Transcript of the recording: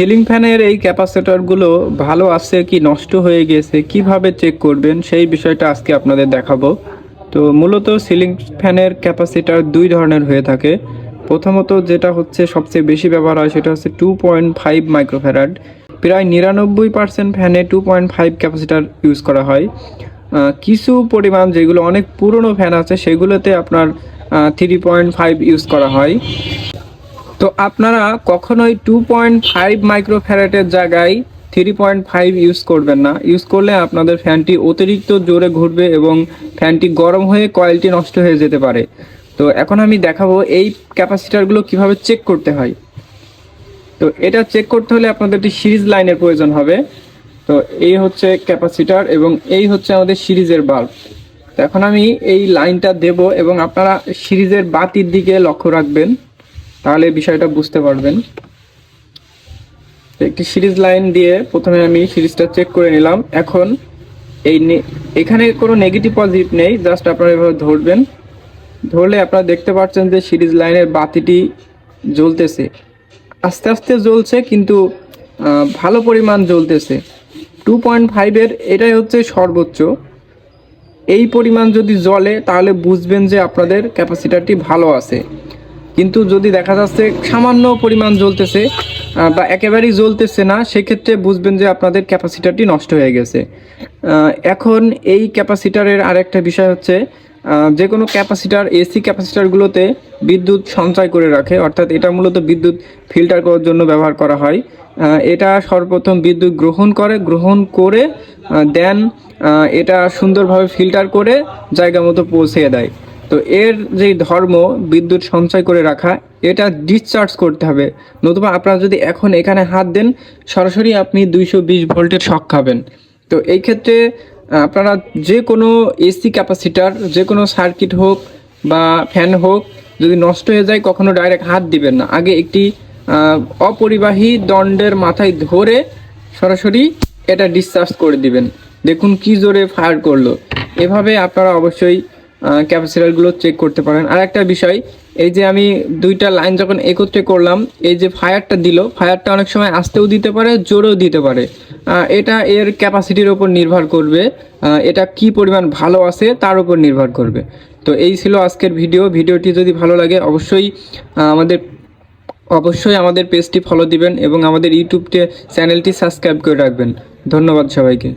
Ceiling ফ্যানের এই ক্যাপাসিটরগুলো ভালো আছে কি নষ্ট হয়ে গেছে, কীভাবে চেক করবেন, সেই বিষয়টা আজকে আপনাদের দেখাবো। তো মূলত সিলিং ফ্যানের ক্যাপাসিটার দুই ধরনের হয়ে থাকে। প্রথমত যেটা হচ্ছে সবচেয়ে বেশি ব্যবহার হয়, সেটা হচ্ছে টু পয়েন্ট ফাইভ মাইক্রোফ্যারাড প্রায় নিরানব্বই percent ফ্যানে two point five capacitor use করা হয়। কিছু পরিমাণ যেগুলো অনেক পুরনো ফ্যান আছে, সেগুলোতে আপনার থ্রি পয়েন্ট ফাইভ ইউজ করা হয়। তো আপনারা কখনোই টু পয়েন্ট ফাইভ মাইক্রোফ্যারেটের জায়গায় থ্রি পয়েন্ট ফাইভ ইউজ করবেন না। ইউজ করলে আপনাদের ফ্যানটি অতিরিক্ত জোরে ঘুরবে এবং ফ্যানটি গরম হয়ে কয়েলটি নষ্ট হয়ে যেতে পারে। তো এখন আমি দেখাবো এই ক্যাপাসিটারগুলো কীভাবে চেক করতে হয়। তো এটা চেক করতে হলে আপনাদের একটি সিরিজ লাইনের প্রয়োজন হবে। তো এই হচ্ছে ক্যাপাসিটার এবং এই হচ্ছে আমাদের সিরিজের বাল্ব তো এখন আমি এই লাইনটা দেব এবং আপনারা সিরিজের বাতির দিকে লক্ষ্য রাখবেন। তাহলে বিষয়টা বুঝতে পারবেন। একটি সিরিজ লাইন দিয়ে প্রথমে আমি সিরিজটা চেক করে নিলাম। এখন এই এখানে কোনো নেগেটিভ, পজিটিভ নেই, জাস্ট আপনারা এভাবে ধরবেন। ধরলে আপনারা দেখতে পাচ্ছেন যে সিরিজ লাইনের বাতিটি জ্বলতেছে। আস্তে আস্তে জ্বলছে, কিন্তু ভালো পরিমাণ জ্বলতেছে। টু পয়েন্ট ফাইভের এটাই হচ্ছে সর্বোচ্চ। এই পরিমাণ যদি জ্বলে, তাহলে বুঝবেন যে আপনাদের ক্যাপাসিটারটি ভালো আছে। কিন্তু যদি দেখা যাচ্ছে সামান্য পরিমাণ জ্বলতেছে বা একেবারেই জ্বলতেছে না, সেক্ষেত্রে বুঝবেন যে আপনাদের ক্যাপাসিটারটি নষ্ট হয়ে গেছে। এখন এই ক্যাপাসিটারের আরেকটা বিষয় হচ্ছে যে কোনো ক্যাপাসিটার, এসি ক্যাপাসিটারগুলোতে বিদ্যুৎ সঞ্চয় করে রাখে, অর্থাৎ এটা মূলত বিদ্যুৎ ফিল্টার করার জন্য ব্যবহার করা হয়। এটা সর্বপ্রথম বিদ্যুৎ গ্রহণ করে গ্রহণ করে দেন এটা সুন্দরভাবে ফিল্টার করে জায়গা মতো পৌঁছে দেয়। তো এর যে ধর্ম, বিদ্যুৎ সঞ্চয় করে রাখা, এটা ডিসচার্জ করতে হবে। নতুবা আপনারা যদি এখন এখানে হাত দেন, সরাসরি আপনি দুইশো বিশ ভোল্টের শক খাবেন। তো এই ক্ষেত্রে, আপনারা যে কোনো এসি ক্যাপাসিটার যে কোনো সার্কিট হোক বা ফ্যান হোক, যদি নষ্ট হয়ে যায়, কখনো ডাইরেক্ট হাত দিবেন না। আগে একটি অপরিবাহী দণ্ডের মাথায় ধরে সরাসরি এটা ডিসচার্জ করে দিবেন। দেখুন কি জোরে ফায়ার করল। এভাবে আপনারা অবশ্যই ক্যাপাসিটারগুলো চেক করতে পারেন। আর একটা বিষয়, এই যে আমি দুইটা লাইন যখন একত্রে করলাম, এই যে ফায়ারটা দিল ফায়ারটা অনেক সময় আস্তেও দিতে পারে, জোরেও দিতে পারে। এটা এর ক্যাপাসিটির ওপর নির্ভর করবে এটা কি পরিমাণ ভালো আছে তার উপর নির্ভর করবে। তো এই ছিল আজকের ভিডিও ভিডিওটি যদি ভালো লাগে, অবশ্যই আমাদের অবশ্যই আমাদের পেজটি ফলো দিবেন এবং আমাদের ইউটিউব চ্যানেলটি সাবস্ক্রাইব করে রাখবেন। ধন্যবাদ সবাইকে।